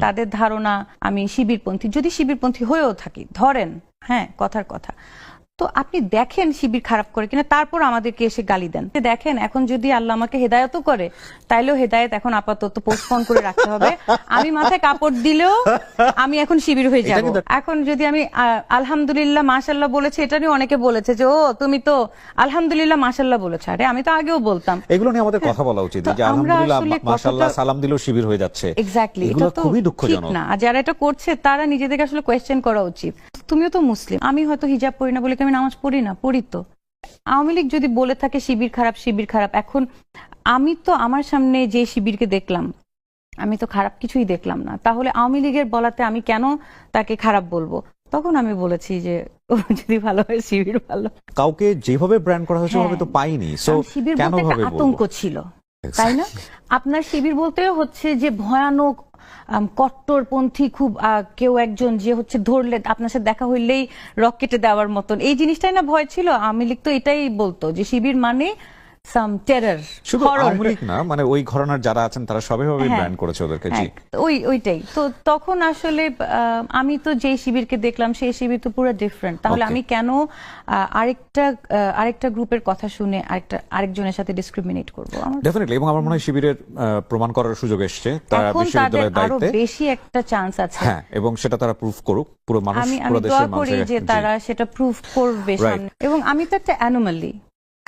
তাদের ধারণা আমি শিবিরপন্থী যদি শিবিরপন্থী হয়েও থাকি ধরেন হ্যাঁ কথার কথা। তো আপনি দেখেন শিবির খারাপ করে কিনা তারপর আমাদেরকে এসে গালি দেন। দেখেন এখন যদি আল্লাহ আমাকে হেদায়ত করে তাইলেও হেদায়ত এখন আপাতত পোস্টপন করে রাখতে হবে। আমি মাথায় কাপড় দিলেও আমি এখন শিবির হয়ে যাব। এখন যদি আমি আলহামদুলিল্লাহ মাশাল্লাহ বলেছি এটা নিয়ে অনেকে বলেছে যে ও তুমি তো আলহামদুলিল্লাহ মাশাল্লাহ বলেছ। আরে আমি তো আগেও বলতাম। এগুলো নিয়ে আমাদের কথা বলা উচিত। যে আলহামদুলিল্লাহ আসলে সালাম দিলেও শিবির হয়ে যাচ্ছে। এক্স্যাক্টলি এটা তো খুবই দুঃখজনক। না। যারা এটা করছে তারা নিজেদেরকে আসলে কোয়েশ্চেন করা উচিত। তুমিও তো মুসলিম। আমি হয়তো হিজাব পড়ি না বলে কি আমি নামাজ পড়ি না? পড়ি তো। আওয়ামী লীগ যদি বলে থাকে শিবির খারাপ শিবির খারাপ। এখন আমি তো আমার সামনে যে শিবিরকে দেখলাম আমি তো খারাপ কিছুই দেখলাম না। তাহলে আওয়ামী লীগের বলাতে আমি কেন তাকে খারাপ বলব? তখন আমি বলেছি যে ও যদি ভালো হয় শিবির ভালো। কাউকে যেভাবে ব্র্যান্ড করা হয়েছে হ্যাঁ। ওভাবে তো পাইনি। সো শিবির কেন বলতে আতঙ্ক ছিল তাই না? আপনার শিবির বলতেও হচ্ছে যে ভয়ানক কট্টরপন্থী খুব কেউ একজন যে হচ্ছে ধরলে আপনার সাথে দেখা হইলেই রকেটে দেওয়ার মতন। এই জিনিসটাই না ভয় ছিল? আমি লিখতো এটাই বলতো যে শিবির মানে সাম টেরার শুধু আওয়ামী লীগ না মানে ওই ঘরানার যারা আছেন তারা সবাইভাবে হ্যাঁ। ব্র্যান্ড করেছে ওদেরকে জি। হ্যাঁ, ওই ওইটাই। তো তখন আসলে আমি তো যেই শিবিরকে দেখলাম সেই শিবির তো পুরো ডিফারেন্ট তাহলে আমি কেন আরেকটা আরেকটা গ্রুপের কথা শুনে আরেকটা আরেকজনের সাথে ডিসক্রিমিনেট করব? আমার ডেফিনেটলি এবং আমার মনে হয় শিবিরের প্রমাণ করার সুযোগ এসছে। তারা বিশ্ববিদ্যালয়ের আরও বেশি একটা চান্স আছে। হ্যাঁ এবং সেটা তারা প্রুফ করুক পুরো মানুষ পুরো দেশের করি মানুষের যে তারা সেটা প্রুফ করবে সামনে। এবং আমি তো একটা অ্যানোমালি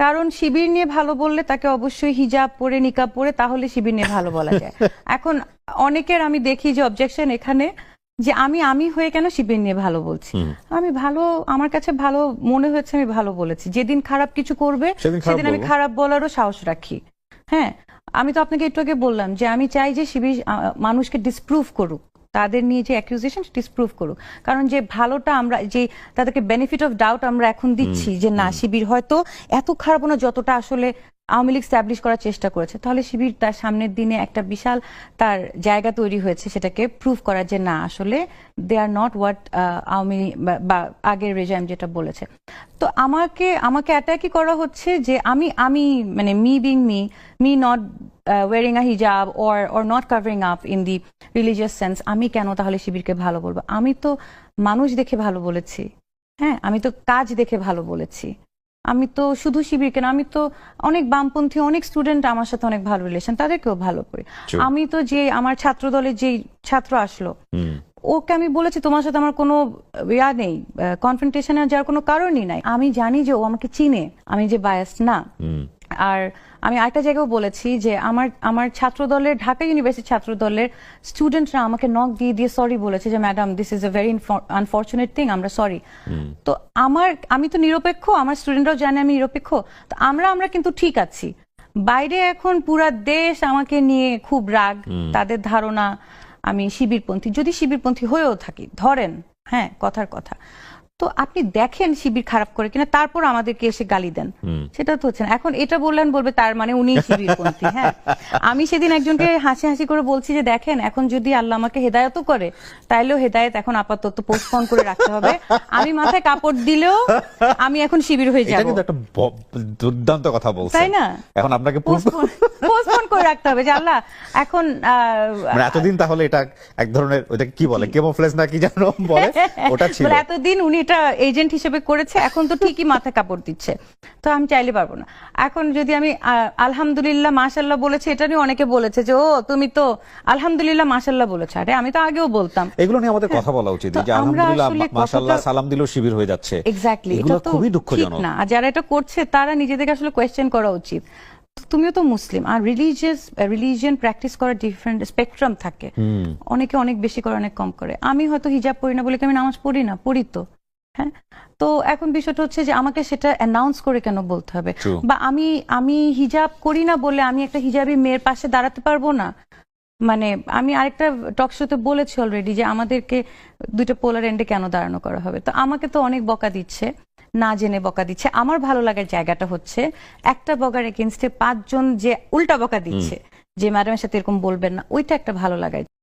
কারণ শিবির নিয়ে ভালো বললে তাকে অবশ্যই হিজাব পরে নিকাব পরে তাহলে শিবির নিয়ে ভালো বলা যায়। এখন অনেকের আমি দেখি যে অবজেকশন এখানে যে আমি আমি হয়ে কেন শিবির নিয়ে ভালো বলছি? আমি ভালো আমার কাছে ভালো মনে হয়েছে আমি ভালো বলেছি। যেদিন খারাপ কিছু করবে সেদিন আমি খারাপ বলারও সাহস রাখি। হ্যাঁ আমি তো আপনাকে একটু আগে বললাম যে আমি চাই যে শিবির মানুষকে ডিসপ্রুভ করুক। তাদের নিয়ে যে অ্যাকিউজেশন ডিসপ্রুভ করুক। কারণ যে ভালোটা আমরা যে তাদেরকে বেনিফিট অফ ডাউট আমরা এখন দিচ্ছি যে না শিবির হয়তো এত খারাপ না যতটা আসলে আওয়ামী লীগ স্ট্যাবলিশ করার চেষ্টা করেছে। তাহলে শিবির তার সামনের দিনে একটা বিশাল তার জায়গা তৈরি হয়েছে সেটাকে প্রুভ করার যে না, আসলে they are not what Awami বা আগের রেজাইম যেটা বলেছে। তো আমাকে আমাকে অ্যাটাকই করা হচ্ছে যে আমি আমি মানে me being me me not wearing a hijab or or not covering up in the religious sense আমি কেন তাহলে শিবিরকে ভালো বলব? আমি তো মানুষ দেখে ভালো বলেছি। হ্যাঁ আমি তো কাজ দেখে ভালো বলেছি। আমি তো শুধু শিবির কেন আমি তো অনেক বামপন্থী অনেক স্টুডেন্ট আমার সাথে অনেক ভালো রিলেশন তাদেরকেও ভালো করি। আমি তো যে আমার ছাত্র দলের যে ছাত্র আসলো ওকে আমি বলেছি তোমার সাথে আমার কোনো ইয়া নেই কনফ্রন্টেশনে যাওয়ার কোনো কারণই নাই। আমি জানি যে ও আমাকে চিনে আমি যে বায়াস না। আর আমি আরেকটা জায়গাও বলেছি যে আমার আমার ছাত্র দলের ঢাকা ইউনিভার্সিটি ছাত্র দলের স্টুডেন্টরা আমাকে নক দিয়ে দিয়ে সরি বলেছে যে madam this is a very unfortunate thing আমরা সরি তো আমার আমি তো নিরপেক্ষ আমার স্টুডেন্টরাও জানে আমি নিরপেক্ষ তো আমরা আমরা কিন্তু ঠিক আছি। বাইরে এখন পুরা দেশ আমাকে নিয়ে খুব রাগ তাদের ধারণা আমি শিবিরপন্থী যদি শিবিরপন্থী হয়েও থাকি ধরেন হ্যাঁ কথার কথা। তো আপনি দেখেন শিবির খারাপ করে কিনা তারপর আমাদেরকে এসে গালি দেন। সেটা তো হচ্ছে না। এখন এটা বললেন বলবে তার মানে উনি শিবিরপন্থী হ্যাঁ। আমি সেদিন একজনকে হাসি হাসি করে বলছি যে দেখেন এখন যদি আল্লাহ আমাকে হেদায়ত করে তাইলেও হেদায়ত এখন আপাতত পোস্টপন করে রাখতে হবে। আমি মাথায় কাপড় দিলেও আমি এখন শিবির হয়ে এটা যাব। কিন্তু একটা দুর্দান্ত কথা বলছেন। তাই না? এখন আপনাকে proof- পোস্টপন করে রাখতে হবে যে আল্লাহ এখন আহ, মানে এতদিন তাহলে এটা এক ধরনের ওটা কি বলে কেমোফ্লেজ না কি জানো বলে? ওটা ছিল। এতদিন উনি এটা এজেন্ট হিসেবে করেছে এখন তো ঠিকই মাথায় কাপড় দিচ্ছে। তো আমি চাইলে পারব না। এখন যদি আমি আলহামদুলিল্লাহ মাশাল্লাহ বলেছি এটা নিয়ে অনেকে বলেছে যে ও তুমি তো আলহামদুলিল্লাহ মাশাল্লাহ বলেছ। আরে আমি তো আগেও বলতাম। এগুলো নিয়ে আমাদের কথা বলা উচিত যে আলহামদুলিল্লাহ কতটা- সালাম দিলেও শিবির হয়ে যাচ্ছে। এক্স্যাক্টলি এগুলো এটা তো খুবই দুঃখজনক। না। যারা এটা করছে তারা নিজেদেরকে আসলে কোয়েশ্চেন করা উচিত। তুমিও তো মুসলিম আর রিলিজিয়াস রিলিজিয়ান প্র্যাকটিস করার ডিফারেন্ট স্পেকট্রাম থাকে। অনেকে অনেক বেশি করে অনেক কম করে। আমি হয়তো হিজাব পড়ি না বলে কি আমি নামাজ পড়ি না? পড়ি তো। হ্যাঁ? তো এখন বিষয়টা হচ্ছে যে আমাকে সেটা অ্যানাউন্স করে কেন বলতে হবে? বা আমি আমি হিজাব করি না বলে আমি একটা হিজাবি মেয়ের পাশে দাঁড়াতে পারব না? মানে আমি আরেকটা টক শোতে বলেছি অলরেডি যে আমাদেরকে দুইটা পোলার এন্ডে কেন দাঁড়ানো করা হবে? তো আমাকে তো অনেক বকা দিচ্ছে না জেনে বকা দিচ্ছে। আমার ভালো লাগার জায়গাটা হচ্ছে একটা বকার এগেনস্টে পাঁচজন যে উল্টা বকা দিচ্ছে যে ম্যাডামের সাথে এরকম বলবেন না ওইটা একটা ভালো লাগার